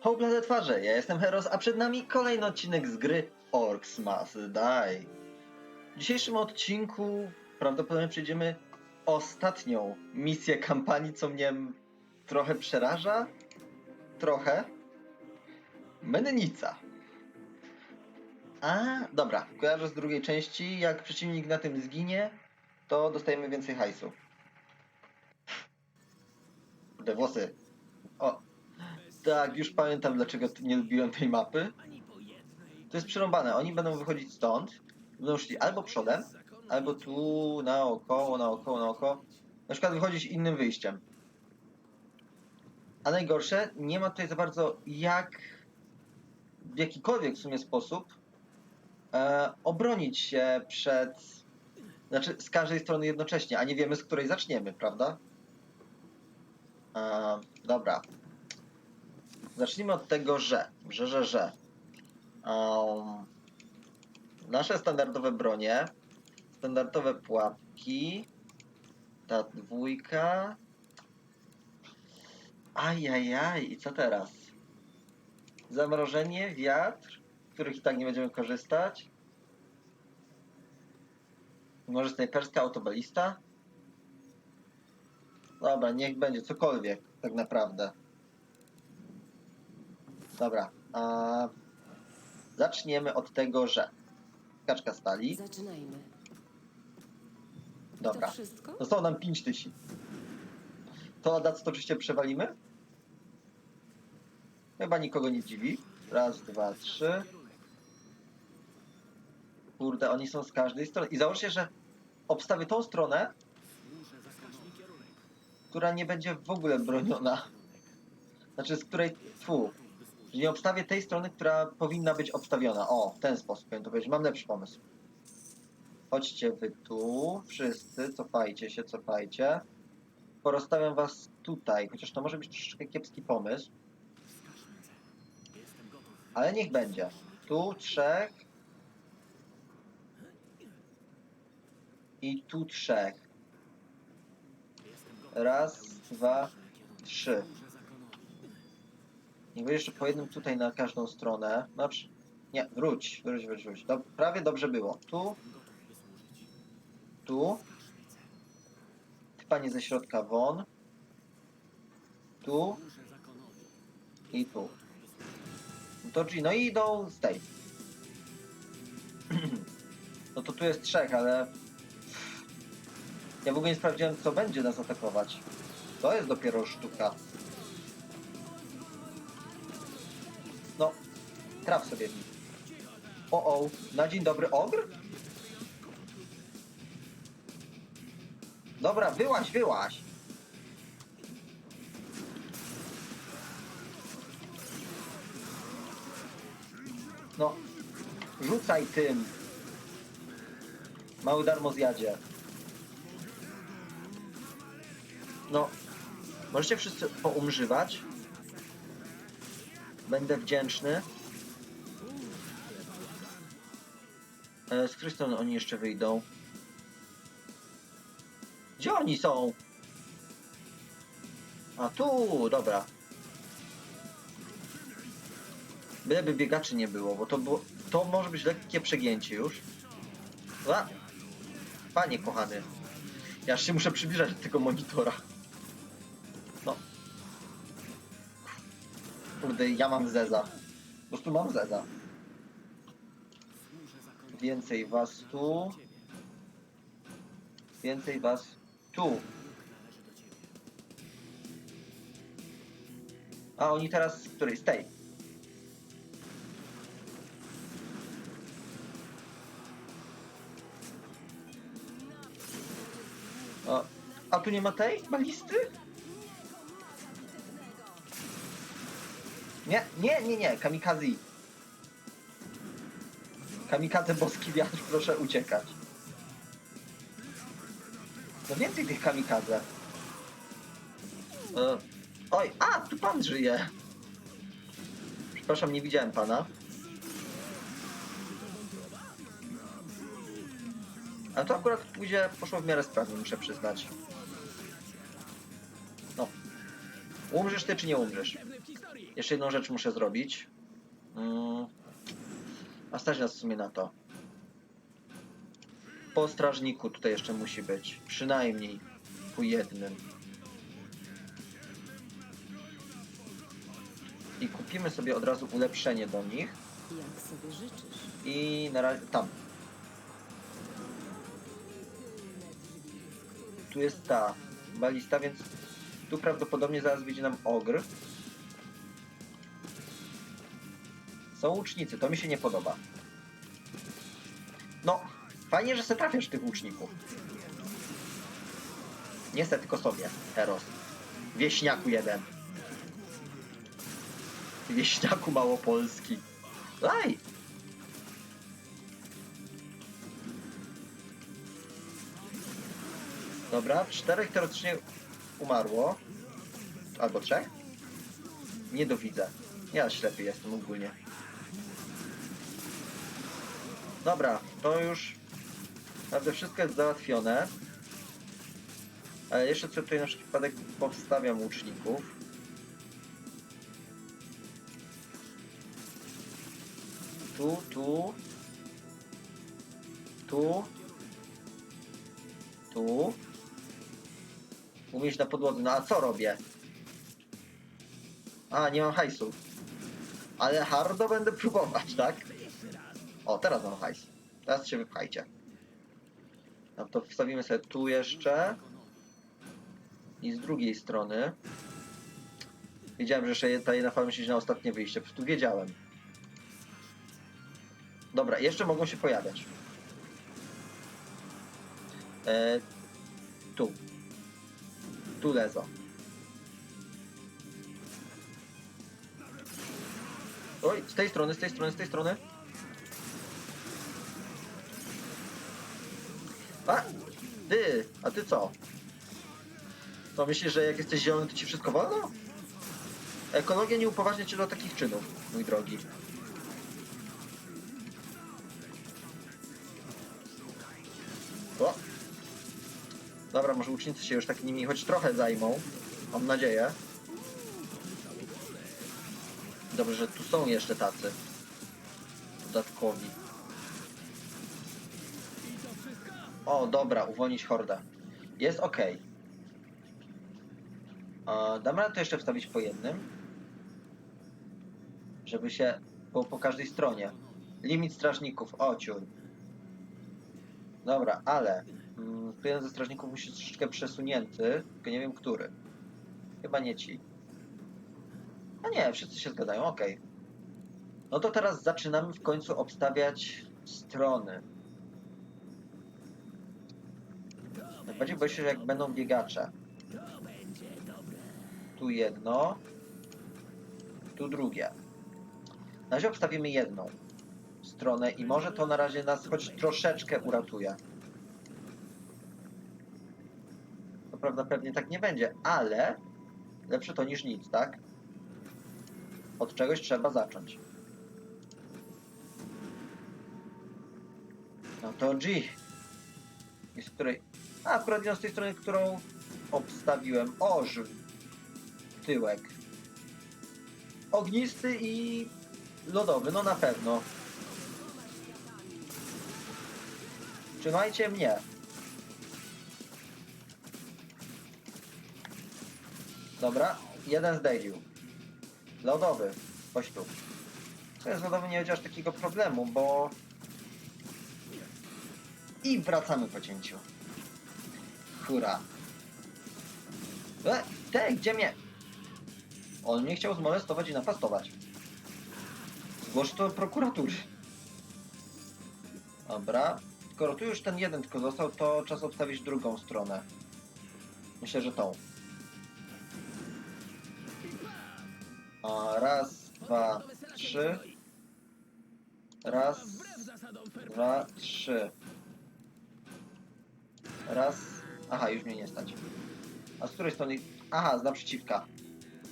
Hoplade twarze, ja jestem Heros, a przed nami kolejny odcinek z gry Orcs Must Die. W dzisiejszym odcinku prawdopodobnie przejdziemy ostatnią misję kampanii, co mnie trochę przeraża. Trochę. Mennica. A, dobra, kojarzę z drugiej części. Jak przeciwnik na tym zginie, to dostajemy więcej hajsu. Te włosy. O, tak, już pamiętam dlaczego nie lubiłem tej mapy. To jest przerąbane. Oni będą wychodzić stąd, będą szli albo przodem, albo tu naokoło, naokoło, naokoło. Na przykład wychodzić innym wyjściem. A najgorsze, nie ma tutaj za bardzo jak w jakikolwiek w sumie sposób e, obronić się przed. Znaczy z każdej strony jednocześnie, a nie wiemy z której zaczniemy, prawda? E, dobra. Zacznijmy od tego, że, że, że, że. Um, nasze standardowe bronie, standardowe pułapki, ta dwójka. Ajajaj, i co teraz? Zamrożenie, wiatr, z których i tak nie będziemy korzystać. Może snajperska autobalista? Dobra, niech będzie cokolwiek, tak naprawdę. Dobra, a zaczniemy od tego, że kaczka stali. Zaczynajmy. Dobra, To wszystko? zostało nam 5 tysięcy. To na to oczywiście przewalimy? Chyba nikogo nie dziwi. Raz, dwa, trzy. Kurde, oni są z każdej strony. I założę, że obstawię tą stronę, która nie będzie w ogóle broniona. Znaczy, z której... Fu. Nie obstawię tej strony, która powinna być obstawiona. O, w ten sposób powiem to powiedzieć. Mam lepszy pomysł. Chodźcie wy tu. Wszyscy, cofajcie się, cofajcie. Porozstawiam was tutaj, chociaż to może być troszeczkę kiepski pomysł. Ale niech będzie. Tu trzech. I tu trzech. Raz, dwa, trzy. Niech jeszcze po jednym tutaj na każdą stronę. Przy- nie, wróć, wróć, wróć, wróć. Dob- prawie dobrze było. Tu. Tu. Panie ze środka won. Tu. I tu. No to G, no i idą z tej. No to tu jest trzech, ale... Ja w ogóle nie sprawdziłem, co będzie nas atakować. To jest dopiero sztuka. Traf sobie w. O, o, na dzień dobry ogr? Dobra, wyłaź, wyłaź. No, rzucaj tym. Mały darmo zjadzie. No, możecie wszyscy poumrzywać. Będę wdzięczny. Z której strony oni jeszcze wyjdą? Gdzie oni są? A tu, dobra. Byleby biegaczy nie było, bo to było, to może być lekkie przegięcie już. A! Panie kochany. Ja się muszę przybliżać do tego monitora. No. Kurde, ja mam zeza. Po prostu mam zeza. Więcej was tu. Więcej was tu. A oni teraz z której? Z tej. A, a tu nie ma tej balisty? Nie, nie, nie, nie, kamikazi. Kamikadze boski wiatr, proszę uciekać. No więcej tych kamikadze. E, oj, a, tu pan żyje. Przepraszam, nie widziałem pana. Ale to akurat pójdzie, poszło w miarę sprawnie, muszę przyznać. No. Umrzesz ty, czy nie umrzesz? Jeszcze jedną rzecz muszę zrobić. Mm. A stać nas w sumie na to. Po strażniku tutaj jeszcze musi być. Przynajmniej po jednym. I kupimy sobie od razu ulepszenie do nich. Jak sobie życzysz. I na razie tam. Tu jest ta balista, więc tu prawdopodobnie zaraz wyjdzie nam ogr. Są łucznicy, to mi się nie podoba. No, fajnie, że se trafiasz tych łuczników. Nie se, tylko sobie, Eros. Wieśniaku jeden. Wieśniaku małopolski. Daj! Dobra, czterech teoretycznie umarło. Albo trzech? Nie dowidzę. Ja ślepy jestem ogólnie. Dobra, to już naprawdę wszystko jest załatwione. Ale jeszcze co tutaj na wszelki wypadek powstawiam łuczników. Tu, tu. Tu. Tu. Umieść na podłodze. No a co robię? A, nie mam hajsu. Ale hardo będę próbować, tak? O, teraz mam hajs. Teraz się wypchajcie. No to wstawimy sobie tu jeszcze. I z drugiej strony. Wiedziałem, że jeszcze ta jedna farma siedzi na ostatnie wyjście. Po prostu wiedziałem. Dobra, jeszcze mogą się pojawiać. E, tu. Tu lezo. Oj, z tej strony, z tej strony, z tej strony. A, ty, a ty co? To myślisz, że jak jesteś zielony, to ci wszystko wolno? Ekologia nie upoważnia cię do takich czynów, mój drogi. O. Dobra, może ucznicy się już tak nimi choć trochę zajmą. Mam nadzieję. Dobrze, że tu są jeszcze tacy. Dodatkowi. O, dobra, uwolnić hordę. Jest ok. Damy radę to jeszcze wstawić po jednym. Żeby się po, po każdej stronie. Limit strażników, o. Dobra, ale mm, jeden ze strażników musi być troszeczkę przesunięty, tylko nie wiem który. Chyba nie ci. A nie, wszyscy się zgadzają, okej. No to teraz zaczynamy w końcu obstawiać strony. Najbardziej boję się, że jak będą biegacze. Tu jedno. Tu drugie. Na razie obstawimy jedną stronę i może to na razie nas choć troszeczkę uratuje. To prawda pewnie tak nie będzie, ale lepsze to niż nic, tak? Od czegoś trzeba zacząć. No to G. I z której... A, akurat jedną z tej strony, którą obstawiłem. Oż. Tyłek. Ognisty i lodowy, no na pewno. Trzymajcie mnie. Dobra, jeden zdejdził. Lodowy, chodź tu. Jest lodowy, nie będzie aż takiego problemu, bo... I wracamy po cięciu. Hura. E, te, gdzie mnie? On mnie chciał zmolestować i napastować. Zgłoś to prokuratury. Dobra. Skoro tu już ten jeden tylko został, to czas obstawić drugą stronę. Myślę, że tą. A, raz, dwa, trzy. Raz, dwa, trzy. Raz. Aha, już mnie nie stać. A z której strony? Aha, z naprzeciwka.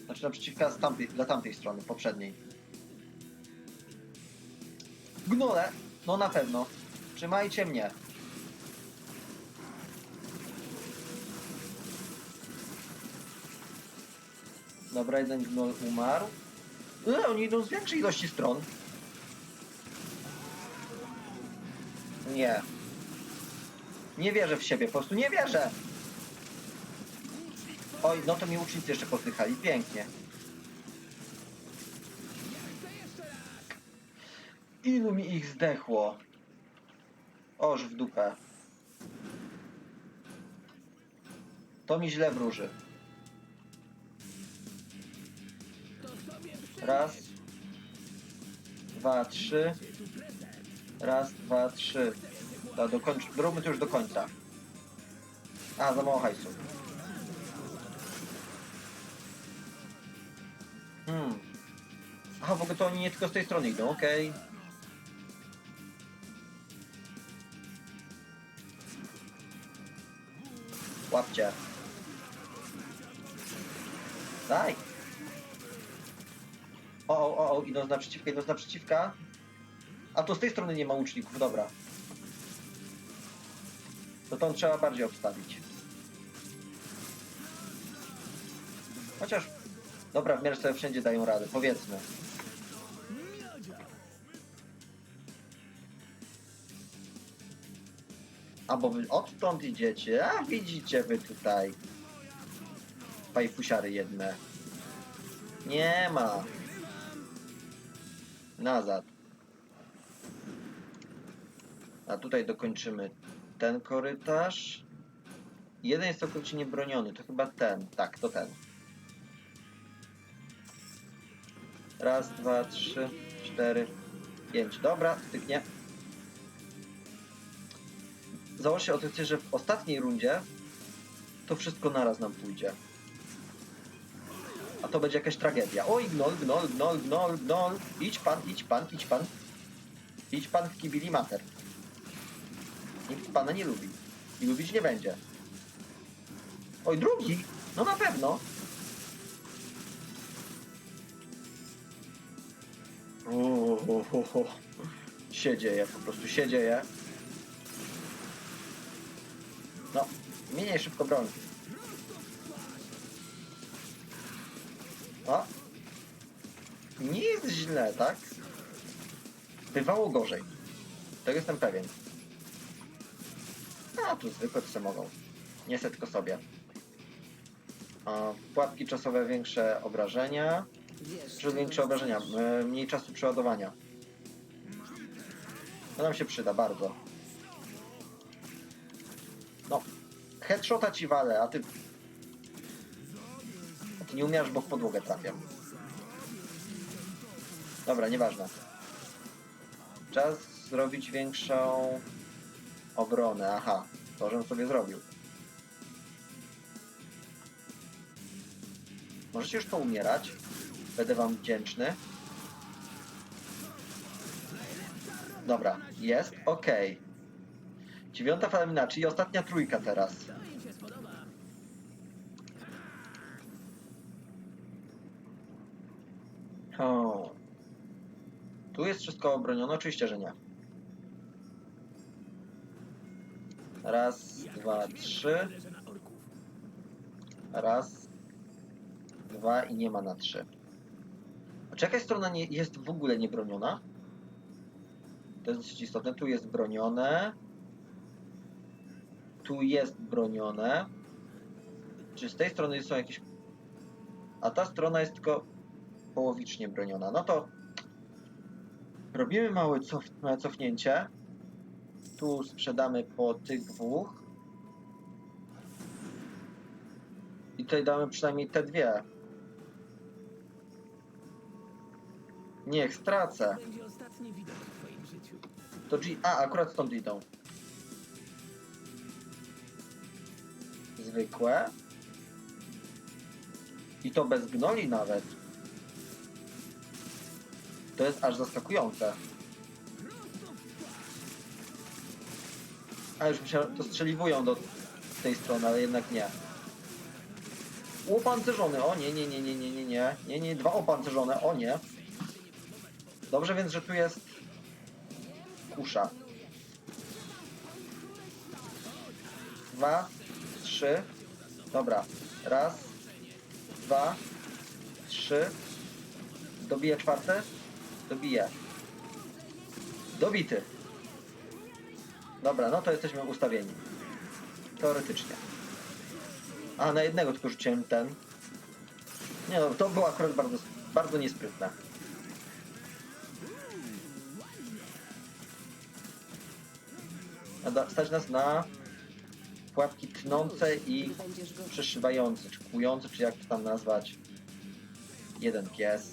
Znaczy naprzeciwka z tamtej, dla tamtej strony, poprzedniej. Gnole! No na pewno. Trzymajcie mnie. Dobra, jeden gnol umarł. E, oni idą z większej ilości stron. Nie. Nie wierzę w siebie, po prostu nie wierzę. Oj, no to mi łucznicy jeszcze poddychali. Pięknie. Ilu mi ich zdechło? Oż w dupę. To mi źle wróży. Raz. Dwa, trzy. Raz, dwa, trzy. Da, dokończ, zróbmy to już do końca. A, za mało hajsu. Hmm. Aha, w ogóle to oni nie tylko z tej strony idą, okej. Łapcie. Daj. O, o, o, o, idą z naprzeciwka, idą z naprzeciwka. A to z tej strony nie ma łuczników, dobra. To tą trzeba bardziej obstawić. Chociaż, dobra, w miarę sobie wszędzie dają radę, powiedzmy. A bo wy odtąd idziecie, a widzicie wy tutaj. Pajfusiary jedne. Nie ma. Nazad. A tutaj dokończymy ten korytarz. Jeden jest całkowicie niebroniony, to chyba ten. Tak, to ten. Raz, dwa, trzy, cztery, pięć. Dobra, styknie. Założę się o tym, że w ostatniej rundzie to wszystko naraz nam pójdzie. A to będzie jakaś tragedia. Oj, gnol, gnol, gnol, gnol, gnol. Idź pan, idź pan, idź pan. Idź pan w kibili mater. Nikt pana nie lubi. I lubić nie będzie. Oj, drugi! No na pewno. O, o, o, o. Się dzieje, po prostu się dzieje. No, mieniaj szybko broń. O. Nie jest źle, tak? Bywało gorzej. Tego jestem pewien. A, tu zwykłe psy mogą. Nie se tylko sobie. A, pułapki czasowe, większe obrażenia. Czy większe obrażenia? e, Mniej czasu przeładowania. To nam się przyda bardzo. No. Headshota ci walę, a ty... A ty nie umiesz, bo w podłogę trafiam. Dobra, nieważne. Czas zrobić większą obronę. Aha, to żem sobie zrobił. Możecie już poumierać. Będę wam wdzięczny. Dobra, jest, okej. Dziewiąta fala minaczy i ostatnia trójka teraz. O. Tu jest wszystko obronione? Oczywiście, że nie. Raz, dwa, trzy. Raz, dwa i nie ma na trzy. A czy jakaś strona nie, jest w ogóle niebroniona? To jest dosyć istotne. Tu jest bronione. Tu jest bronione. Czy z tej strony są jakieś... A ta strona jest tylko połowicznie broniona. No to robimy małe, cof... cofnięcie. Tu sprzedamy po tych dwóch. I tutaj damy przynajmniej te dwie. Niech stracę. To G... A, akurat stąd idą. Zwykłe. I to bez gnoli nawet. To jest aż zaskakujące. A już myślałem, to strzeliwują do tej strony, ale jednak nie. Opancerzony, o nie, nie, nie, nie, nie, nie, nie, nie, nie, dwa opancerzone, o nie. Dobrze więc, że tu jest kusza. Dwa, trzy. Dobra. Raz, dwa, trzy. Dobije czwarte? Dobije. Dobity. Dobra, no to jesteśmy ustawieni. Teoretycznie. A, na jednego tylko rzuciłem ten. Nie no, to było akurat bardzo, bardzo niesprytne. Nada- Stać nas na pułapki tnące i przeszywające, czy kłujące, czy jak to tam nazwać. Jeden pies.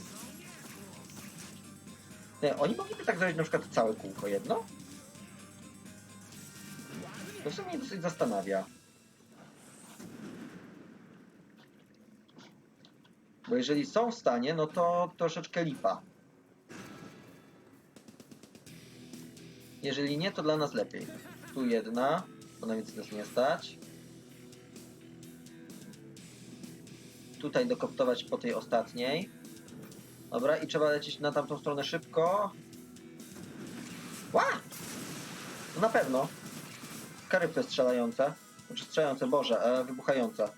Nie, oni mogliby tak zrobić na przykład całe kółko jedno? To w sumie dosyć zastanawia. Bo jeżeli są w stanie, no to troszeczkę lipa. Jeżeli nie, to dla nas lepiej. Tu jedna, bo na więcej nas nie stać. Tutaj dokoptować po tej ostatniej. Dobra, i trzeba lecieć na tamtą stronę szybko. Ła! No na pewno. Karypy strzelające. Znaczy strzelające, boże, e, wybuchające.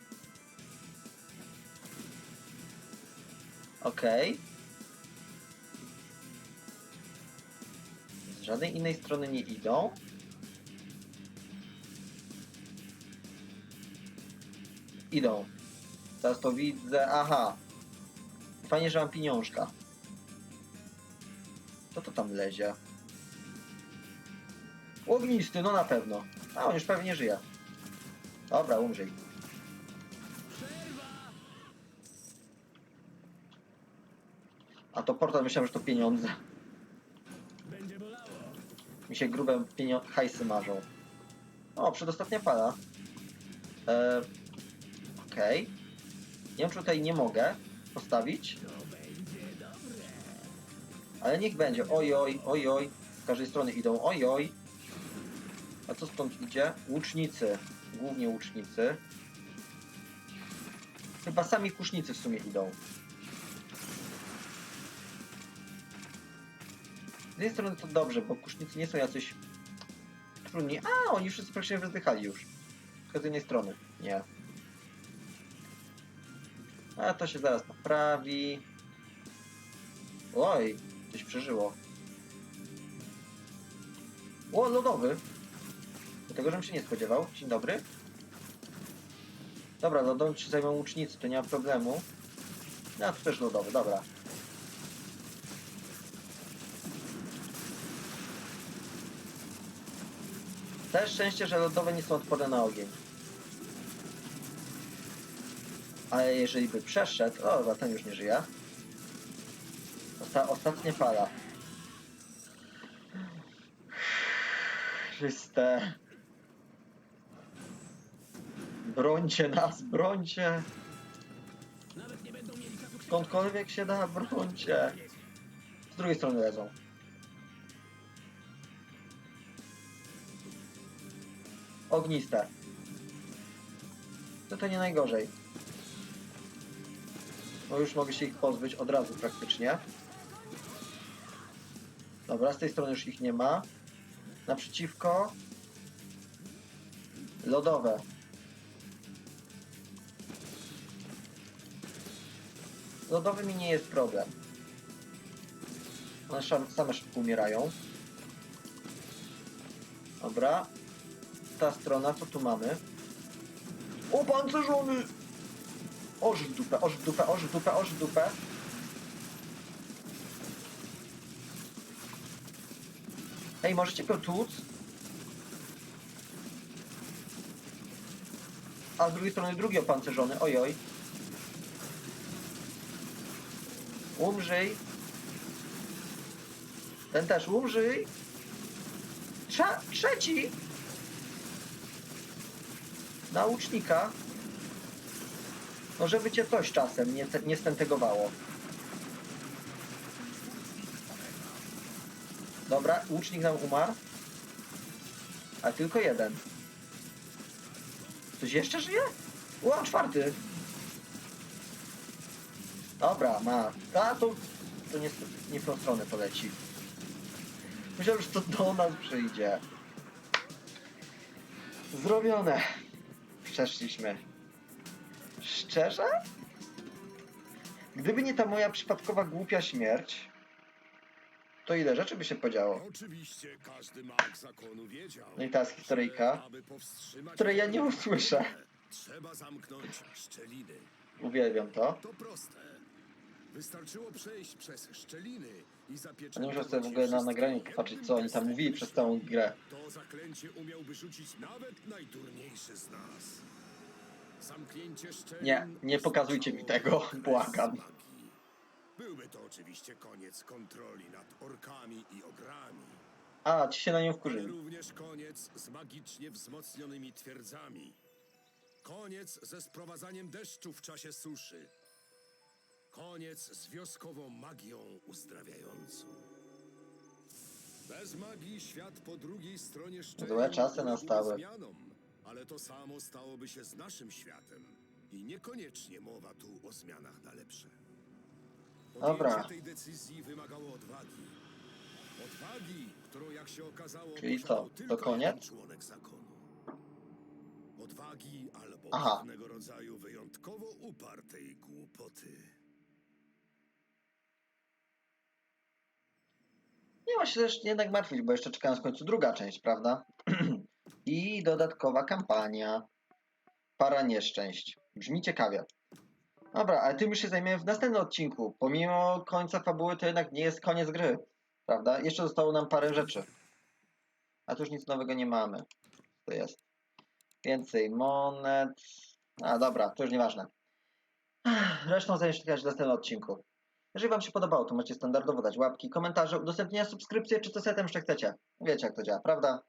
Okej. Z żadnej innej strony nie idą. Idą. Teraz to widzę. Aha. Fajnie, że mam pieniążka. Co to tam lezie? Ognisty, no na pewno. A on już pewnie żyje. Dobra, umrzyj. A to portal myślałem, że to pieniądze. Mi się grube pienio- hajsy marzą. O, przedostatnia para. E, Okej. Nie wiem, czy tutaj nie mogę postawić. Ale niech będzie. Oj, oj, oj, oj. Z każdej strony idą. Oj, oj. A co stąd idzie? Łucznicy. Głównie łucznicy. Chyba sami kusznicy w sumie idą. Z jednej strony to dobrze, bo kusznicy nie są jacyś trudni. A, oni wszyscy praktycznie wyzdychali już. Tylko z jednej strony. Nie. A to się zaraz naprawi. Oj, coś przeżyło. O, lodowy. Tego, żebym się nie spodziewał. Dzień dobry. Dobra, lodowym się zajmą łucznicy, to nie ma problemu. No, tu też lodowy, dobra. Też szczęście, że lodowe nie są odporne na ogień. Ale jeżeli by przeszedł... O, chyba ten już nie żyje. Osta ostatnia fala. Chryste. Brońcie nas, brońcie. Skądkolwiek się da, brońcie. Z drugiej strony lezą. Ogniste. No to nie najgorzej. No już mogę się ich pozbyć od razu praktycznie. Dobra, z tej strony już ich nie ma. Naprzeciwko. Lodowe. Lodowymi nie jest problem. One same szybko umierają. Dobra. Ta strona, co tu mamy? Opancerzony! Oż w dupę, oż w dupę, oż w dupę, dupę. Ej, możecie go tłuc? A z drugiej strony drugi opancerzony, ojoj. Umrzyj. Ten też umrzyj. Trza trzeci. Naucznika. No żeby cię coś czasem nie, nie stentegowało. Dobra, łucznik nam umarł. A tylko jeden. Ktoś jeszcze żyje? O, czwarty. Dobra, ma. A to, to nie, nie w tą stronę poleci. Myślałem, że to do nas przyjdzie. Zrobione. Przeszliśmy. Szczerze? Gdyby nie ta moja przypadkowa głupia śmierć, to ile rzeczy by się podziało. Oczywiście każdy mag zakonu wiedział. No i teraz historyjka, że aby powstrzymać której ja nie usłyszę. Trzeba zamknąć szczeliny. Uwielbiam to. To proste. Wystarczyło przejść przez szczeliny i zapieczętować nie muszę sobie w ogóle na nagraniu popatrzeć, co oni tam mówili przez całą grę. To zaklęcie umiałby rzucić nawet najdurniejszy z nas. Zamknięcie szczelin Nie, nie pokazujcie mi tego, błagam. Byłby to oczywiście koniec kontroli nad orkami i ogrami. A, ci się na nią wkurzyli. również koniec z magicznie wzmocnionymi twierdzami. Koniec ze sprowadzaniem deszczu w czasie suszy. Koniec z wioskową magią uzdrawiającą. Bez magii świat po drugiej stronie szczelin Złe czasy nastały. Zmianom, ale to samo stałoby się z naszym światem. I niekoniecznie mowa tu o zmianach na lepsze. Dobra. Podjęcie tej decyzji wymagało odwagi. Odwagi, którą jak się okazało Czyli posiadał co, to tylko koniec? jeden członek zakonu. Odwagi albo Aha. pewnego rodzaju wyjątkowo upartej głupoty. Nie ma się też jednak martwić, bo jeszcze czeka w końcu druga część, prawda? I dodatkowa kampania. Para nieszczęść. Brzmi ciekawie. Dobra, ale tym już się zajmiemy w następnym odcinku. Pomimo końca fabuły, to jednak nie jest koniec gry. Prawda? Jeszcze zostało nam parę rzeczy. A tu już nic nowego nie mamy. To jest. Więcej monet. A dobra, to już nieważne. Resztą zajmę się w następnym odcinku. Jeżeli Wam się podobało, to możecie standardowo dać łapki, komentarze, udostępnienia, subskrypcje, czy co sobie tam jeszcze chcecie. Wiecie jak to działa, prawda?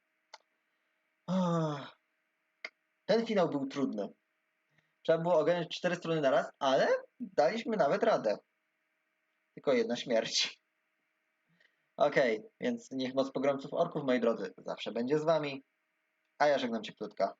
Ten finał był trudny. Trzeba było ogarnąć cztery strony na raz, ale daliśmy nawet radę. Tylko jedna śmierć. Okej, więc niech moc pogromców orków, moi drodzy, zawsze będzie z Wami. A ja żegnam Cię krótko.